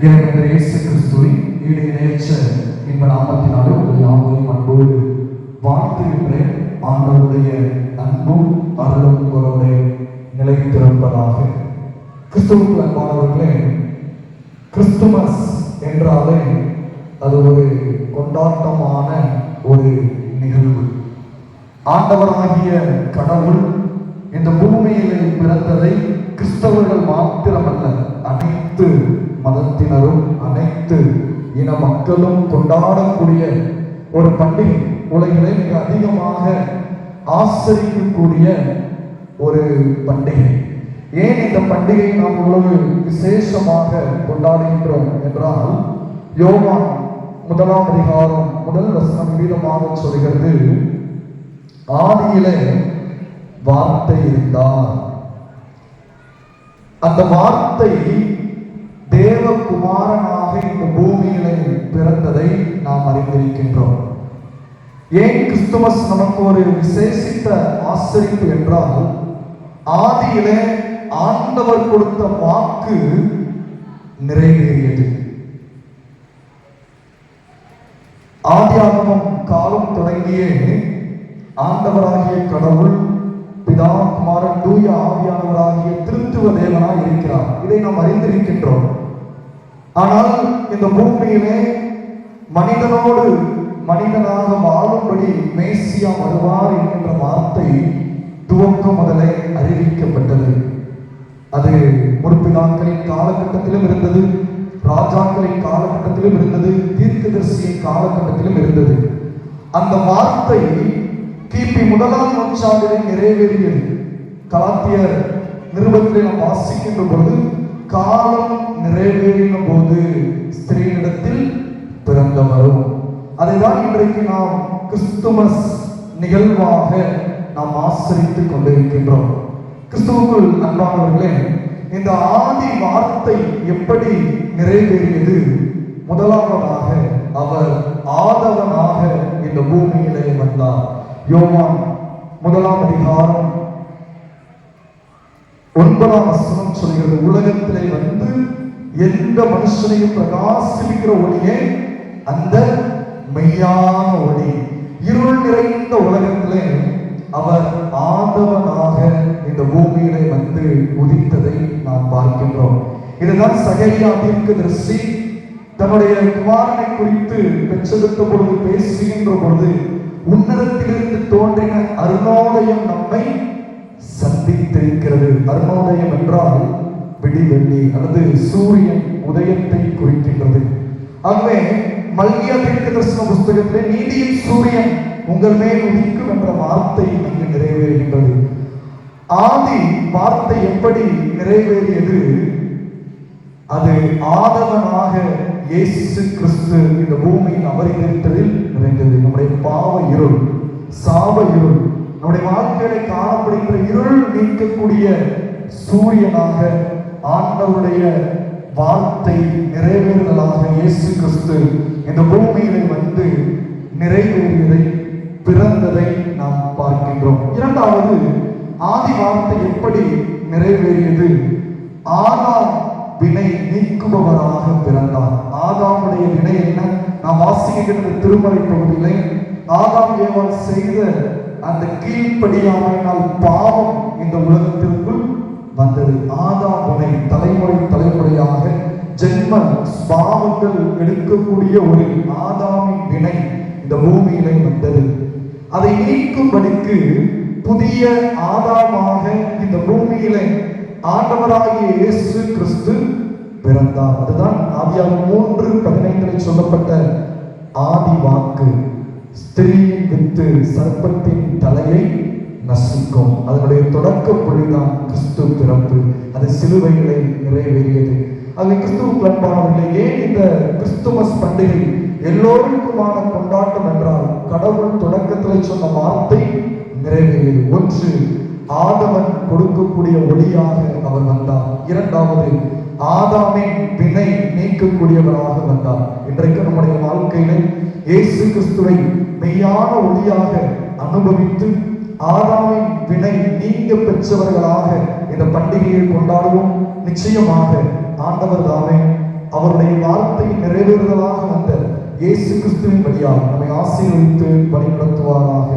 எனக்கு இயேசு கிறிஸ்துவின் ஈடு இணையற்ற இன்ப நாமத்தினாலே உங்கள் யாவரையும் அன்போடு வாழ்த்துகின்றேன். ஆண்டவருடைய அன்பும் அருளும் உங்களோட நிலைத்திருப்பதாக கிறிஸ்துவுக்கு அன்பானவர்களே கிறிஸ்துமஸ் என்றாலே அது ஒரு கொண்டாட்டமான ஒரு நிகழ்வு. ஆண்டவராகிய கடவுள் இந்த பூமியிலே பிறந்ததை கிறிஸ்தவர்கள் மாத்திரமல்ல அனைத்து மதத்தினரும் அனைத்து இன மக்களும் கொண்டாடக்கூடிய ஒரு பண்டிகை உலகிலே மிக அதிகமாக ஆசரிக்கக்கூடிய ஒரு பண்டிகை. ஏன் இந்த பண்டிகையை நாம் இவ்வளவு விசேஷமாக கொண்டாடுகின்றோம் என்றால் யோவான் முதலாம் அதிகாரம் முதல் வசனம் வீதமாக சொல்கிறது ஆதியிலே வார்த்தை இருந்தார் அந்த வார்த்தை தேவகுமாரனாக இந்த பூமியிலே பிறந்ததை நாம் அறிந்திருக்கின்றோம். ஏன் கிறிஸ்துமஸ் நமக்கு ஒரு விசேஷித்த ஆசரிப்பு என்றால் ஆதியிலே ஆண்டவர் கொடுத்த வாக்கு நிறைவேறியது. ஆதியாகமம் காலம் தொடங்கியே ஆண்டவராகிய கடவுள் பிதா குமாரன் தூய ஆவியானவராகிய திருத்துவ தேவனாய் இருக்கிறார். இதை நாம் அறிந்திருக்கின்றோம். ஆனால் இந்த பூமியிலே மனிதனோடு மனிதனாக வாழும்படி மேசியா வருவார் என்கின்ற வார்த்தை துவக்கம் முதலே அறிவிக்கப்பட்டது. அது முற்பிதாக்களின் காலகட்டத்திலும் இருந்தது ராஜாக்களின் காலகட்டத்திலும் இருந்தது தீர்க்கதரிசியின் காலகட்டத்திலும் இருந்தது. அந்த வார்த்தை கிபி முதலாம் நூற்றாண்டிலே நிறைவேறியது. கலாத்தியர் நிருபத்திலே நாம் வாசிக்கின்ற பொழுது காலம் நிறைவேறின போது ஸ்திரீனிடத்தில் பிறந்தவரும் அதைதான் இன்றைக்கு நாம் கிறிஸ்துமஸ் நிகழ்வாக நாம் ஆசரித்துக் கொண்டிருக்கின்றோம். கிறிஸ்துவுக்குள் அன்பானவர்களே இந்த ஆதி வார்த்தை எப்படி நிறைவேறியது? முதலாவதாக அவர் ஆதவனாக இந்த பூமியிலே வந்தார். யோமான் முதலாம் அதிகாரம் ஒன்பதாம் வசனம் சொல்கிறது உலகத்திலே வந்து எந்த மனுஷனையும் பிரகாசிக்கிற ஒளியே அந்த மெய்யான ஒளி. இருள் நிறைந்த உலகத்திலே அவர் ஆதவனாக இந்த பூமியிலே வந்து உதித்ததை நாம் பார்க்கின்றோம். இதுதான் சகையாதிற்கு தரிசி தன்னுடைய குமாரனை குறித்து பெற்றெடுத்த பொழுது பேசுகின்ற பொழுது உன்னதத்திலிருந்து தோன்றின அருணோதயம் நம்மை சந்தித்திருக்கிறது அருணோதயம் என்றால் விடிவெள்ளி அல்லது சூரியன் உதயத்தை குறிக்கின்றது. ஆகவே மல்கியா தீர்க்க தரிசன புஸ்தகத்திலே நீதியின் சூரியன் உங்கள் மேல் உதிக்கும் என்ற வார்த்தை அங்கு நிறைவேறுகின்றது. ஆதி வார்த்தை எப்படி நிறைவேறியது? அது ஆதவனாக இயேசு கிறிஸ்து இந்த பூமியில் அவதரித்ததில் நிறைந்தது. நம்முடைய பாவ இருள் சாவ இருள் நம்முடைய வாழ்க்கையில காணப்படுகின்ற இருள் நீக்கக்கூடிய சூரியனாக ஆண்டவருடைய வார்த்தை நிறைவேறுதலாக இயேசு கிறிஸ்து இந்த பூமியிலே வந்து நிறைவேறியதை பிறந்ததை நாம் பார்க்கின்றோம். இரண்டாவது ஆதி வார்த்தை எப்படி நிறைவேறியது? ஆதாம் வினை நீக்குபவராக பிறந்தார். ஆதாமுடைய வினை என்ன? நாம் வாசிக்கின்ற திருமறை பகுதியிலே ஆதாம் ஏவன் செய்த அந்த கீழ்ப்படியாமையினால் பாவம் இந்த உலகத்திற்குள் வந்தது. ஆதாம் வினை தலைமுறை தலைமுறையாக ஜென்ம பாவங்கள் எடுக்கக்கூடிய ஒரு ஆதாமின் வினை இந்த பூமியிலே வந்தது. அதை நீக்கும்படிக்கு புதிய ஆதாமாக இந்த பூமியிலே ஆண்டவராகிய இயேசு கிறிஸ்து பிறந்தார். அதுதான் ஆதியாக மூன்று பதினைந்தில் சொல்லப்பட்ட ஆதி வாக்கு. ஸ்திரீயின் வித்து சர்ப்பத்தின் தலையை நசுக்கும். அதனுடைய தொடக்க புள்ளிதான் கிறிஸ்து பிறப்பு. அது சிலுவைகளை நிறைவேறியது. அது கிறிஸ்துவ பண்பானவர்களே ஏன் இந்த கிறிஸ்துமஸ் பண்டிகை எல்லோருக்குமான கொண்டாட்டம் என்றால் கடவுள் தொடக்கத்தில் சொன்ன வார்த்தை நிறைவேறியது. ஒன்று ஆதவன் கொடுக்கக்கூடிய ஒளியாக அவர் வந்தார். இரண்டாவது ஆதாமின் வினை நீக்கக்கூடியவராக வந்தார். இன்றைக்கு நம்முடைய வாழ்க்கையிலே இயேசு கிறிஸ்துவை மெய்யான ஒளியாக அனுபவித்து ஆதாமின் வினை நீங்க பெற்றவர்களாக இந்த பண்டிகையை கொண்டாடுவோம். நிச்சயமாக ஆண்டவர் தாமே அவருடைய வார்த்தை நிறைவேறுதலாக வந்த இயேசு கிறிஸ்துவின் வழியாக நம்மை ஆசீர்வதித்து நடத்துவாராக